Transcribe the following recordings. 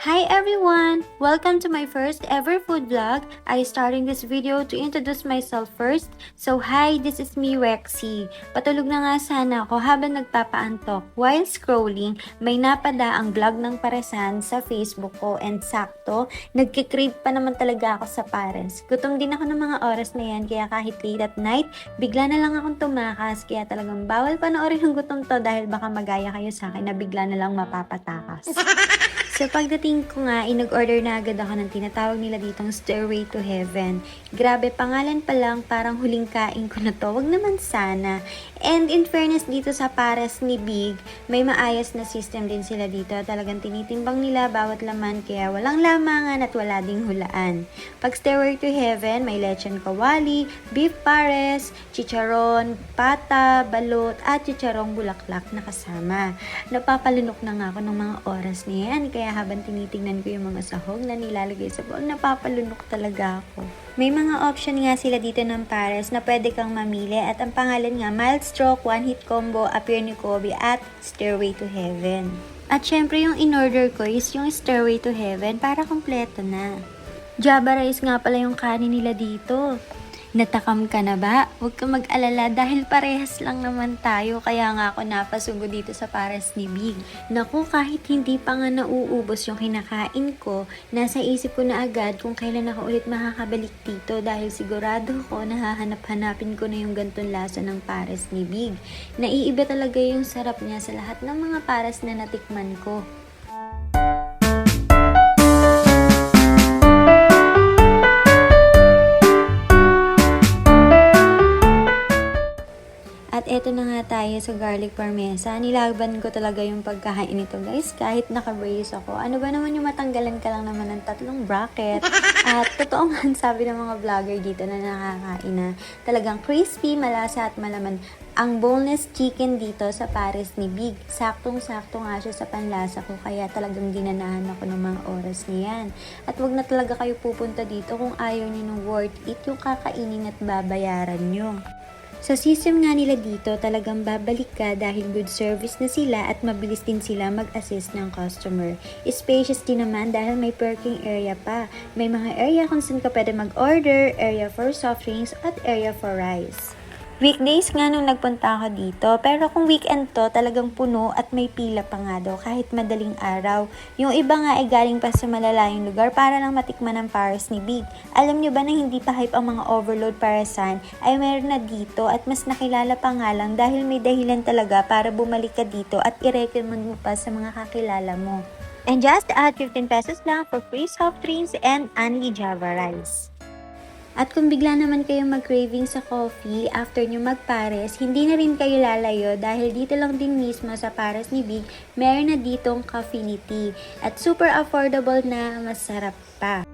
Hi everyone! Welcome to my first ever food vlog. I starting this video to introduce myself first. So hi, this is me Rexy. Patulog na nga sana ako habang nagpapaantok. While scrolling, may napada ang vlog ng Paresan sa Facebook ko and sakto, nagkikrave pa naman talaga ako sa Pares. Gutom din ako ng mga oras na yan kaya kahit late at night, bigla na lang akong tumakas kaya talagang bawal panoorin ang gutom to dahil baka magaya kayo sa akin na bigla na lang mapapatakas. So pagdating ko nga, inag-order na agad ako ng tinatawag nila ditong Stairway to Heaven. Grabe, pangalan pa lang, parang huling kain ko na to. Wag naman sana. And in fairness dito sa pares ni Big, may maayos na system din sila dito. Talagang tinitimbang nila bawat laman kaya walang lamangan at wala ding hulaan. Pag Stairway to Heaven, may lechon kawali, beef pares, chicharon, pata, balot, at chicharong bulaklak na kasama. Napapalunok na nga ako ng mga oras na yan, kaya habang tinitingnan ko yung mga sahog na nilalagay sa bowl, napapalunok talaga ako. May mga option nga sila dito ng pares na pwede kang mamili at ang pangalan nga Mild Stroke, One Hit Combo, Appear ni Kobe at Stairway to Heaven. At syempre yung in-order ko is yung Stairway to Heaven para kompleto na. Java rice nga pala yung kanin nila dito. Natakam ka na ba? Huwag ka mag-alala dahil parehas lang naman tayo kaya nga ako napasugo dito sa pares ni Big. Naku, kahit hindi pa nga nauubos yung kinakain ko, nasa isip ko na agad kung kailan ako ulit makakabalik dito dahil sigurado ko nahahanap-hanapin ko na yung gantong lasa ng pares ni Big. Naiiba talaga yung sarap niya sa lahat ng mga pares na natikman ko. Eto na nga tayo sa garlic parmesa. Nilaban ko talaga yung pagkain nito guys. Kahit naka-brace ako. Ano ba naman yung matanggalan ka lang naman ng tatlong bracket. At totoo nga sabi ng mga vlogger dito na nakakain na talagang crispy, malasa at malaman. Ang boneless chicken dito sa Paris ni Big. Saktong-sakto nga siya sa panlasa ko kaya talagang dinanahan ako ng mga oras niyan. At wag na talaga kayo pupunta dito kung ayaw niyo ng worth it yung kakainin at babayaran nyo. Sa system nga nila dito, talagang babalik ka dahil good service na sila at mabilis din sila mag-assist ng customer. Spacious din naman dahil may parking area pa. May mga area kung saan ka pwede mag-order, area for soft drinks at area for rice. Weekdays nga nung nagpunta ako dito, pero kung weekend to, talagang puno at may pila pa nga daw kahit madaling araw. Yung iba nga ay galing pa sa malalayong lugar para lang matikman ang Paris ni Big. Alam nyo ba na hindi pa hype ang mga overload para saan ay meron na dito at mas nakilala pa nga lang dahil may dahilan talaga para bumalik ka dito at i-recommend mo pa sa mga kakilala mo. And just add 15 pesos lang for free soft drinks and only Java rice. At kung bigla naman kayong mag-craving sa coffee after nyo magpares, hindi na rin kayo lalayo dahil dito lang din mismo sa pares ni Big, meron na ditong Caffinity. At super affordable na masarap pa.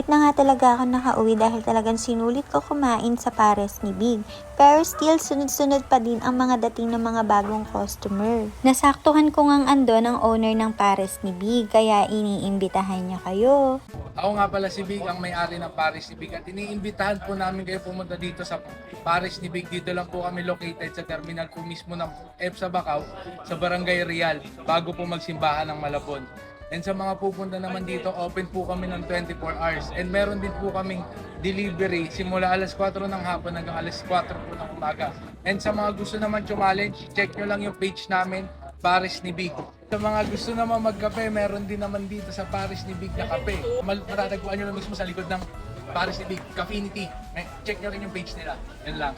Late na nga talaga ako nakauwi dahil talagang sinulit ko kumain sa pares ni Big. Pero still, sunod-sunod pa din ang mga dating ng mga bagong customer. Nasaktuhan ko ngang andon ang owner ng pares ni Big, kaya iniimbitahan niya kayo. Ako nga pala si Big, ang may-ari ng Paris ni Big. At iniimbitahan po namin kayo pumunta dito sa Paris ni Big. Dito lang po kami located sa terminal po mismo ng EPSA Bacau, sa Barangay Real, bago po magsimbahan ng Malabon. And sa mga pupunta naman dito, open po kami ng 24 hours. And meron din po kaming delivery simula alas 4 ng hapon hanggang alas 4 po ng umaga. And sa mga gusto naman challenge, check nyo lang yung page namin, Paris ni Big. Sa mga gusto naman magkape, meron din naman dito sa Paris ni Big na kape. Matatagpuan nyo na mismo sa likod ng Paris ni Big, Caffinity. Eh, Check nyo rin yung page nila. Yan lang.